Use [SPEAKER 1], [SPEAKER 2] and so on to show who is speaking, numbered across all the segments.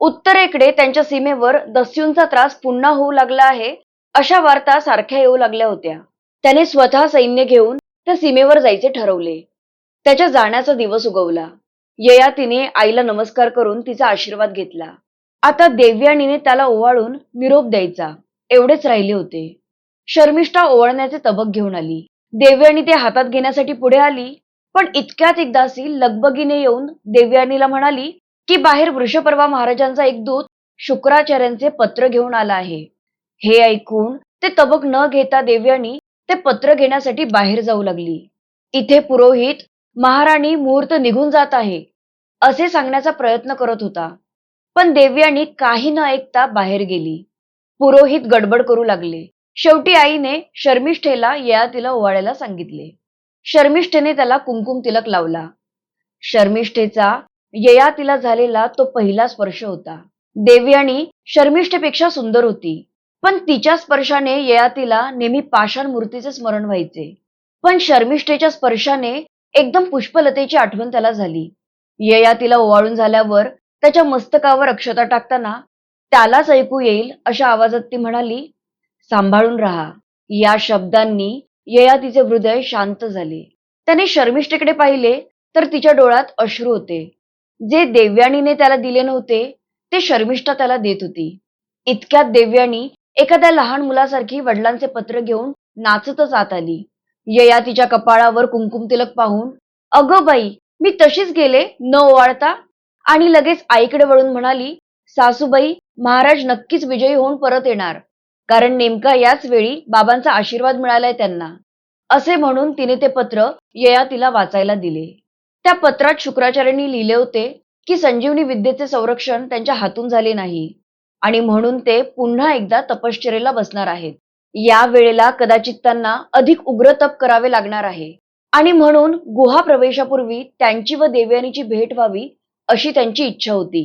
[SPEAKER 1] उत्तरेकडे त्यांच्या सीमेवर दस्यूंचा त्रास पुन्हा होऊ लागला आहे अशा वार्ता सारख्या येऊ लागल्या होत्या. त्याने स्वतः सैन्य घेऊन त्या सीमेवर जायचे ठरवले. त्याच्या जाण्याचा दिवस उगवला. ययातीने आईला नमस्कार करून तिचा आशीर्वाद घेतला. आता देव्याणीने त्याला ओवाळून निरोप द्यायचा. एवढेच राहिले होते. शर्मिष्ठा ओवाळण्याचे तबक घेऊन आली. देव्याणी ते हातात घेण्यासाठी पुढे आली पण इतक्यात एक दासी लगबगीने येऊन देवयानीला म्हणाली की बाहेर वृषपर्वा महाराजांचा एक दूत शुक्राचार्यांचे पत्र घेऊन आला आहे. हे ऐकून ते तबक न घेता देव्याणी ते पत्र घेण्यासाठी बाहेर जाऊ लागली. इथे पुरोहित महाराणी मुहूर्त निघून जात आहे असे सांगण्याचा प्रयत्न करत होता. पण देव्याणी काही न ऐकता बाहेर गेली. पुरोहित गडबड करू लागले. शेवटी आईने शर्मिष्ठेला ययातीला ओवाळायला सांगितले. शर्मिष्ठेने त्याला कुमकुम तिलक लावला. शर्मिष्ठेचा ययातीला झालेला तो पहिला स्पर्श होता. देवयानी शर्मिष्ठेपेक्षा सुंदर होती. पण तिच्या स्पर्शाने ययातीला नेहमी पाषाण मूर्तीचे स्मरण व्हायचे. पण शर्मिष्ठेच्या स्पर्शाने एकदम पुष्पलतेची आठवण त्याला झाली. ययातीला ओवाळून झाल्यावर त्याच्या मस्तकावर अक्षता टाकताना त्यालाच ऐकू येईल अशा आवाजात ती म्हणाली सांभाळून राहा. या शब्दांनी ययातीचे हृदय शांत झाले. त्याने शर्मिष्ठेकडे पाहिले तर तिच्या डोळ्यात अश्रू होते. जे देव्याणीने त्याला दिले नव्हते ते शर्मिष्ठा त्याला देत होती. इतक्यात देव्याणी एखाद्या लहान मुलासारखी वडिलांचे पत्र घेऊन नाचतच आत आली. यया तिच्या कपाळावर कुंकुम तिलक पाहून अगं बाई मी तशीच गेले न ओवाळता? आणि लगेच आईकडे वळून म्हणाली सासूबाई महाराज नक्कीच विजयी होऊन परत येणार. कारण नेमका याच वेळी बाबांचा आशीर्वाद मिळालाय त्यांना. असे म्हणून तिने ते पत्र ययातीला वाचायला दिले. त्या पत्रात शुक्राचार्यांनी लिहिले होते की संजीवनी विद्येचे संरक्षण त्यांच्या हातून झाले नाही आणि म्हणून ते पुन्हा एकदा तपश्चर्येला बसणार आहेत. या वेळेला कदाचित त्यांना अधिक उग्र तप करावे लागणार आहे आणि म्हणून गुहा प्रवेशापूर्वी त्यांची व देवयानीची भेट व्हावी अशी त्यांची इच्छा होती.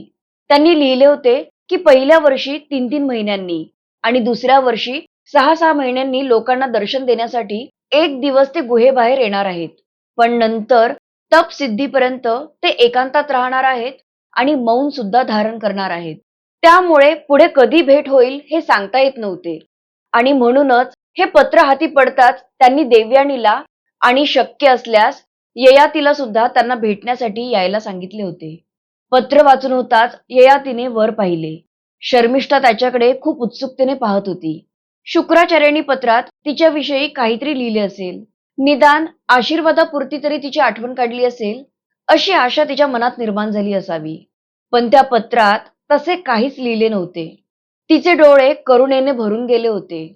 [SPEAKER 1] त्यांनी लिहिले होते की पहिल्या वर्षी तीन तीन महिन्यांनी आणि दुसऱ्या वर्षी सहा सहा महिन्यांनी लोकांना दर्शन देण्यासाठी एक दिवस ते गुहेबाहेर येणार आहेत. पण नंतर तप सिद्धीपर्यंत ते एकांतात राहणार आहेत आणि मौन सुद्धा धारण करणार आहेत. त्यामुळे पुढे कधी भेट होईल हे सांगता येत नव्हते. आणि म्हणूनच हे पत्र हाती पडताच त्यांनी देवयानीला आणि शक्य असल्यास ययातीला सुद्धा त्यांना भेटण्यासाठी यायला सांगितले होते. पत्र वाचून होताच ययातीने वर पाहिले. शर्मिष्ठा त्याच्याकडे खूप उत्सुकतेने पाहत होती. शुक्राचार्यांनी पत्रात तिच्याविषयी काहीतरी लिहिले असेल. निदान आशीर्वादापुरती तरी तिची आठवण काढली असेल अशी आशा तिच्या मनात निर्माण झाली असावी. पण त्या पत्रात तसे काहीच लिहिले नव्हते. तिचे डोळे करुणेने भरून गेले होते.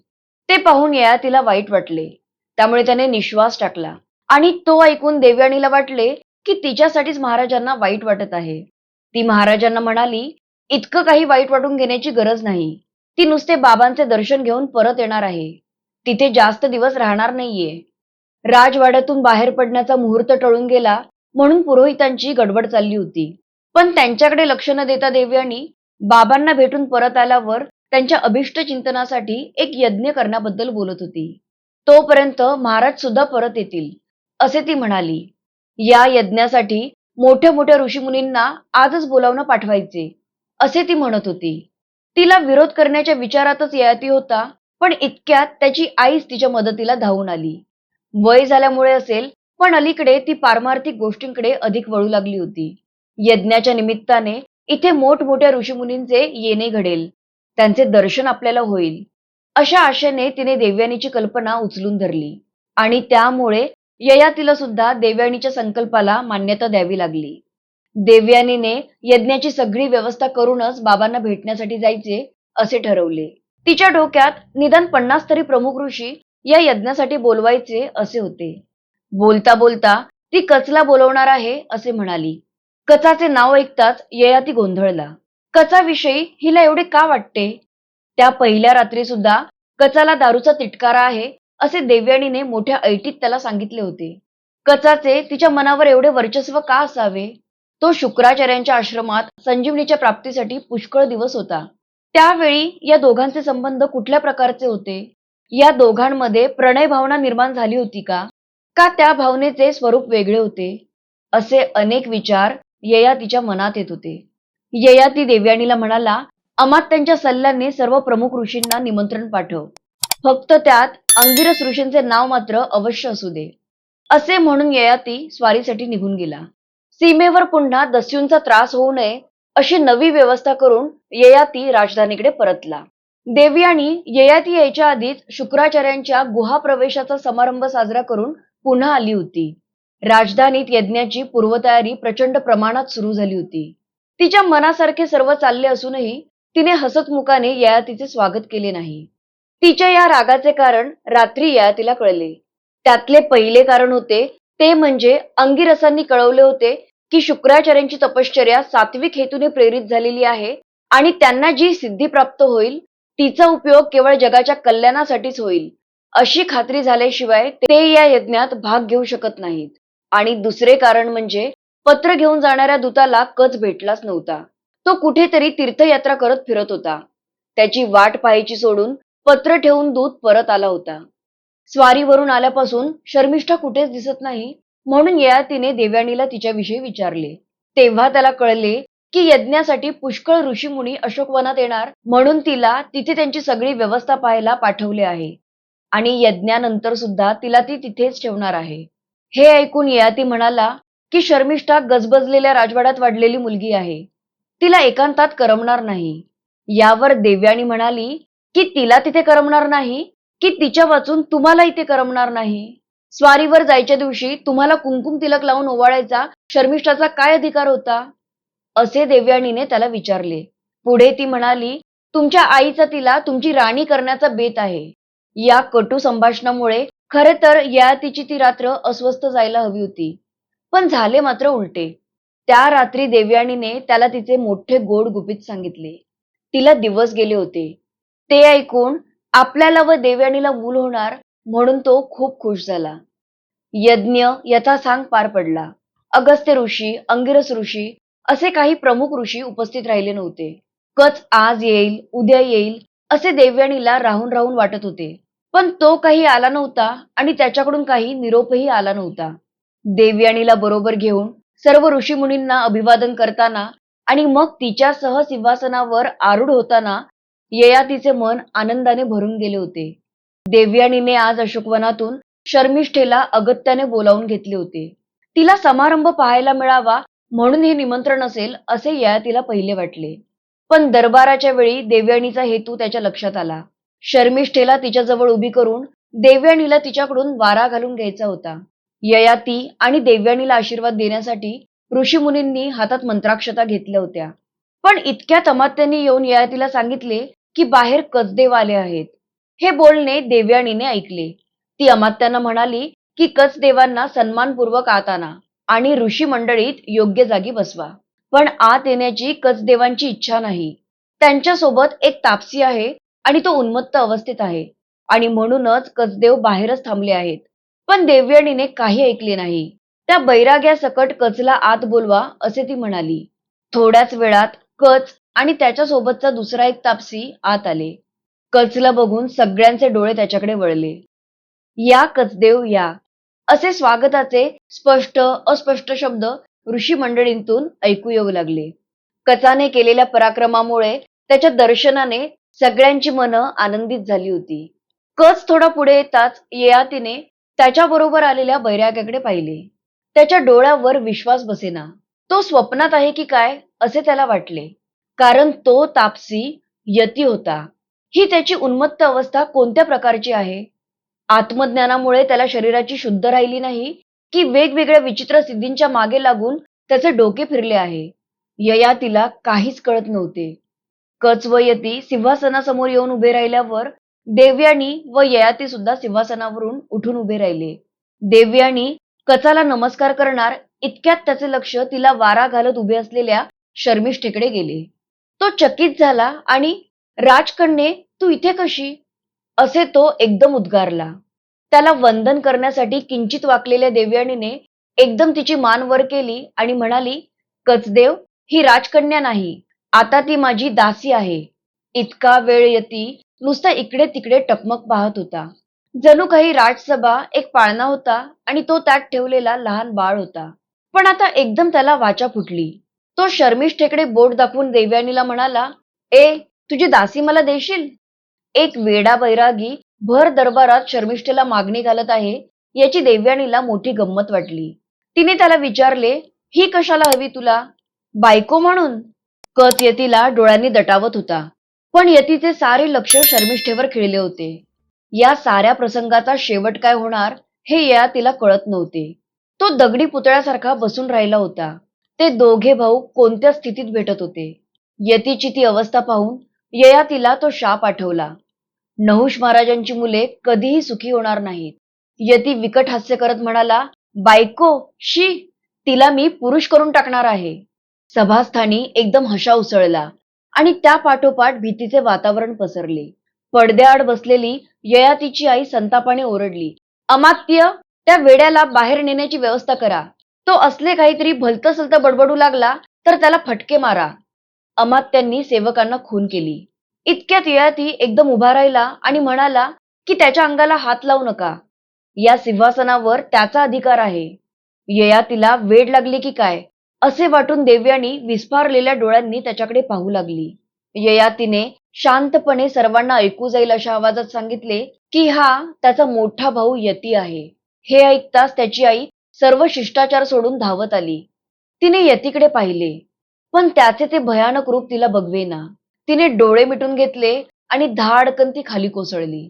[SPEAKER 1] ते पाहून ययातीला वाईट वाटले. त्यामुळे त्याने निश्वास टाकला. आणि तो ऐकून देवयाणीला वाटले की तिच्यासाठीच महाराजांना वाईट वाटत आहे. ती महाराजांना म्हणाली इतकं काही वाईट वाटून घेण्याची गरज नाही. ती नुसते बाबांचे दर्शन घेऊन परत येणार आहे. तिथे जास्त दिवस राहणार नाहीये. राजवाड्यातून बाहेर पडण्याचा मुहूर्त टळून गेला म्हणून पुरोहितांची गडबड चालली होती. पण त्यांच्याकडे लक्ष न देता देवयानी बाबांना भेटून परत आल्यावर त्यांच्या अभिष्ट चिंतनासाठी एक यज्ञ करण्याबद्दल बोलत होती. तोपर्यंत महाराज सुद्धा परत येतील असे ती म्हणाली. या यज्ञासाठी मोठ्या मोठ्या ऋषीमुनींना आजच बोलावणं पाठवायचे असे ती म्हणत होती. तिला विरोध करण्याच्या विचारातच ययाती होता पण इतक्यात त्याची आईच तिच्या मदतीला धावून आली. वय झाल्यामुळे असेल पण अलीकडे ती पारमार्थिक गोष्टींकडे अधिक वळू लागली होती. यज्ञाच्या निमित्ताने इथे मोठमोठ्या ऋषीमुनींचे येणे घडेल. त्यांचे दर्शन आपल्याला होईल. अशा आशेने तिने देवयानीची कल्पना उचलून धरली. आणि त्यामुळे ययातीला सुद्धा देवयानीच्या संकल्पाला मान्यता द्यावी लागली. देवयानीने यज्ञाची सगळी व्यवस्था करूनच बाबांना भेटण्यासाठी जायचे असे ठरवले. तिच्या डोक्यात निदान पन्नास तरी प्रमुख ऋषी या यज्ञासाठी बोलवायचे असे होते. बोलता बोलता ती कचला बोलवणार आहे असे म्हणाली. कचाचे नाव ऐकताच ययाती गोंधळला. कचाविषयी हिला एवढे का वाटते? त्या पहिल्या रात्री सुद्धा कचाला दारूचा तिटकारा आहे असे देवयाणीने मोठ्या ऐटीत त्याला सांगितले होते. कचाचे तिच्या मनावर एवढे वर्चस्व का असावे? तो शुक्राचार्यांच्या आश्रमात संजीवनीच्या प्राप्तीसाठी पुष्कळ दिवस होता. त्यावेळी या दोघांचे संबंध कुठल्या प्रकारचे होते? या दोघांमध्ये प्रणय भावना निर्माण झाली होती का? का त्या भावनेचे स्वरूप वेगळे होते? असे अनेक विचार यया तिच्या मनात येत होते. ययाती देवयानीला म्हणाला अमात्यांच्या सल्ल्याने सर्व प्रमुख ऋषींना निमंत्रण पाठव. फक्त त्यात अंगिरस ऋषींचे नाव मात्र अवश्य असू दे. असे म्हणून ययाती स्वारीसाठी निघून गेला. सीमेवर पुन्हा दस्यूंचा त्रास होऊ नये अशी नवी व्यवस्था करून ययाती राजधानीकडे परतला. देवयानी ययाती यायच्या आधीच शुक्राचार्यांच्या गुहा प्रवेशाचा समारंभ साजरा करून पुन्हा आली होती. राजधानीत यज्ञाची पूर्वतयारी प्रचंड प्रमाणात सुरू झाली होती. तिच्या मनासारखे सर्व चालले असूनही तिने हसतमुखाने ययातीचे स्वागत केले नाही. तिच्या या रागाचे कारण रात्री ययातीला कळले. त्यातले पहिले कारण होते ते म्हणजे अंगिरसांनी कळवले होते की शुक्राचार्यांची तपश्चर्या सात्विक हेतूने प्रेरित झालेली आहे आणि त्यांना जी सिद्धी प्राप्त होईल तिचा उपयोग केवळ जगाच्या कल्याणासाठीच होईल. अशी खात्री झाल्याशिवाय ते या यज्ञात भाग घेऊ शकत नाहीत. आणि दुसरे कारण म्हणजे पत्र घेऊन जाणाऱ्या दूताला कच भेटलाच नव्हता. तो कुठेतरी तीर्थयात्रा करत फिरत होता. त्याची वाट पाहायची सोडून पत्र ठेवून दूत परत आला होता. स्वारीवरून आल्यापासून शर्मिष्ठा कुठेच दिसत नाही म्हणून ययातीने देव्याणीला तिच्याविषयी विचारले. तेव्हा त्याला कळले की यज्ञासाठी पुष्कळ ऋषीमुनी अशोकवनात येणार. म्हणून तिला तिथे त्यांची सगळी व्यवस्था पाहायला पाठवले आहे. आणि यज्ञानंतर सुद्धा तिला ती तिथेच ठेवणार आहे. हे ऐकून ययाती म्हणाला की शर्मिष्ठा गजबजलेल्या राजवाड्यात वाढलेली मुलगी आहे. तिला एकांतात करमणार नाही. यावर देवयानी म्हणाली की तिला तिथे करमणार नाही? की तिच्या वाचून तुम्हाला इथे करमणार नाही? स्वारीवर जायच्या दिवशी तुम्हाला कुंकुम तिलक लावून ओवाळायचा शर्मिष्ठाचा काय अधिकार होता? असे देवयानीने त्याला विचारले. पुढे ती म्हणाली तुमच्या आईचा तिला तुमची राणी करण्याचा बेत आहे. या कटू संभाषणामुळे खरे तर या तिची ती रात्र अस्वस्थ जायला हवी होती. पण झाले मात्र उलटे. त्या रात्री देवयानीने त्याला तिचे मोठे गोड गुपित सांगितले. तिला दिवस गेले होते. ते ऐकून आपल्याला व देवयानीला मूल होणार म्हणून तो खूप खुश झाला. यज्ञ यथासांग पार पडला. अगस्त्य ऋषी अंगिरस ऋषी असे काही प्रमुख ऋषी उपस्थित राहिले नव्हते. कच आज येईल उद्या येईल असे देवयानीला राहून राहून वाटत होते. पण तो काही आला नव्हता आणि त्याच्याकडून काही निरोपही आला नव्हता. देवयानीला बरोबर घेऊन सर्व ऋषीमुनींना अभिवादन करताना आणि मग तिच्यासह सिंहासनावर आरूढ होताना ययातीचे मन आनंदाने भरून गेले होते. देवयानीने आज अशोकवनातून शर्मिष्ठेला अगत्याने बोलावून घेतले होते. तिला समारंभ पाहायला मिळावा म्हणून हे निमंत्रण असेल असे ययातीला पहिले वाटले. पण दरबाराच्या वेळी देवयाणीचा हेतू त्याच्या लक्षात आला. शर्मिष्ठेला तिच्याजवळ उभी करून देवयाणीला तिच्याकडून वारा घालून घ्यायचा होता. ययाती आणि देवयाणीला आशीर्वाद देण्यासाठी ऋषीमुनींनी हातात मंत्राक्षता घेतल्या होत्या. पण इतक्या तमात्यांनी येऊन ययातीला सांगितले की बाहेर कचदेव आले आहेत. हे बोलणे देवयाणीने ऐकले. ती अमात्यांना म्हणाली की कचदेवांना सन्मानपूर्वक आत आणा. आणि ऋषी मंडळीत योग्य जागी बसवा. पण आत येण्याची कचदेवांची इच्छा नाही. त्यांच्यासोबत एक तापसी आहे आणि तो उन्मत्त अवस्थेत आहे. आणि म्हणूनच कचदेव बाहेरच थांबले आहेत. पण देवयानीने काही ऐकले नाही. त्या बैराग्या सकट कचला आत बोलवा असे ती म्हणाली. थोड्याच वेळात कच आणि त्याच्यासोबतचा दुसरा एक तापसी आत आले. कचला बघून सगळ्यांचे डोळे त्याच्याकडे वळले. या कचदेव या. असे स्वागताचे स्पष्ट अस्पष्ट शब्द ऋषी मंडळींतून ऐकू येऊ लागले. कचाने केलेल्या पराक्रमामुळे त्याच्या दर्शनाने सगळ्यांची मनं आनंदित झाली होती. कच थोडा पुढे येताच ययातीने त्याच्याबरोबर आलेल्या बैराग्याकडे पाहिले. त्याच्या डोळ्यावर विश्वास बसेना. तो स्वप्नात आहे की काय असे त्याला वाटले. कारण तो तापसी यती होता. ही त्याची उन्मत्त अवस्था कोणत्या प्रकारची आहे? आत्मज्ञानामुळे त्याला शरीराची शुद्ध राहिली नाही की वेगवेगळ्या विचित्र सिद्धींच्या मागे लागून त्याचे डोके फिरले आहे. ययातीला काहीच कळत नव्हते. कच व यती सिंहासनासमोर येऊन उभे राहिल्यावर देवयानी व ययाती सुद्धा सिंहासनावरून उठून उभे राहिले. देवयानी कचाला नमस्कार करणार इतक्यात त्याचे लक्ष तिला वारा घालत उभे असलेल्या शर्मिष्ठेकडे गेले. तो चकित झाला आणि राजकन्ये तू इथे कशी? असे तो एकदम उद्गारला. त्याला वंदन करण्यासाठी किंचित वाकलेल्या देवयानीने एकदम तिची मान वर केली आणि म्हणाली कचदेव ही राजकन्या नाही आता ती माझी दासी आहे. इतका वेळ यती नुसता इकडे तिकडे टकमक पाहत होता. जणू काही राजसभा एक पाळणा होता आणि तो त्यात ठेवलेला लहान बाळ होता. पण आता एकदम त्याला वाचा फुटली. तो शर्मिष्ठेकडे बोट दाखवून देवयानीला म्हणाला ए तुझी दासी मला देशील? एक वेडा बैरागी भर दरबारात शर्मिष्ठेला मागणी घालत आहे याची देवयानीला मोठी गंमत वाटली. तिने त्याला विचारले ही कशाला हवी तुला? बायको म्हणून. कत यतीला डोळ्यांनी दटावत होता पण यतीचे सारे लक्ष शर्मिष्ठेवर खिळले होते. या साऱ्या प्रसंगाचा शेवट काय होणार हे या तिला कळत नव्हते. तो दगडी पुतळ्यासारखा बसून राहिला होता. ते दोघे भाऊ कोणत्या स्थितीत भेटत होते? यतीची ती अवस्था पाहून ययातीला तो शाप आठवला. नहुष महाराजांची मुले कधीही सुखी होणार नाहीत. यती विकट हास्य करत म्हणाला बायको शी तिला मी पुरुष करून टाकणार आहे. सभास्थानी एकदम हशा उसळला आणि त्या पाठोपाठ भीतीचे वातावरण पसरले. पडद्याआड बसलेली ययातीची आई संतापाने ओरडली अमात्य त्या वेड्याला बाहेर नेण्याची व्यवस्था करा. तो असले काहीतरी भलतं सलतं बडबडू लागला तर त्याला फटके मारा. अमात्यांनी सेवकांना खून केली. इतक्यात ययाती एकदम उभा राहिला आणि म्हणाला की त्याच्या अंगाला हात लावू नका. या सिंहासनावर त्याचा अधिकार आहे. ययातीला वेड लागली की काय? असे वाटून देव्यानी विस्फारलेल्या डोळ्यांनी त्याच्याकडे पाहू लागली. ययातीने शांतपणे सर्वांना ऐकू जाईल अशा आवाजात सांगितले की हा त्याचा मोठा भाऊ यती आहे. हे ऐकताच त्याची आई सर्व शिष्टाचार सोडून धावत आली. तिने यतीकडे पाहिले. पण त्याचे ते भयानक रूप तिला बघवेना. तिने डोळे मिटून घेतले आणि धाडकन ती खाली कोसळली.